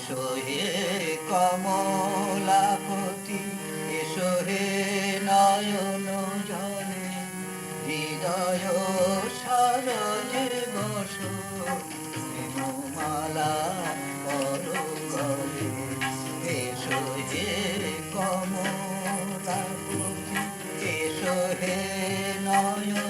এসো হে কমলাপতি, এসো হে নয়ন জলে, হৃদয় সরজে বস প্রেমমালা করো গলে, এসো হে কমলাপতি, এসো হে নয়ন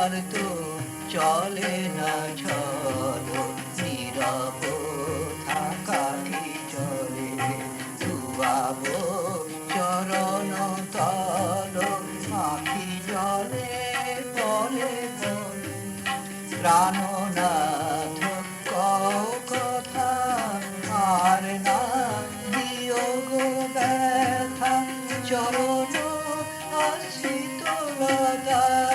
আর তো চলে না চলো নীরব থাকা চলে। দুয়াবো চরণ তল আখি জলে পলে প্রাণ না চরণ আশ্রিত লতা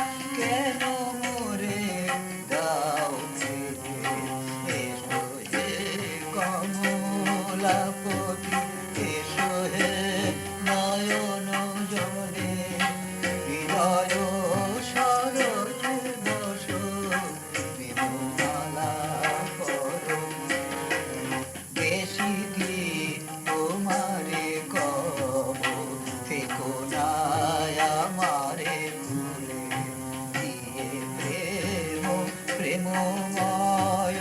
প্রেমময়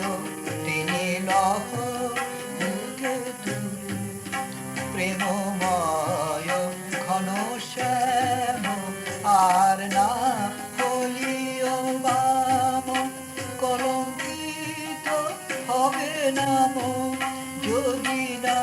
টেনে লহ বুকে আর না হলিও বাম। কলঙ্কিত হবে নাম যদি না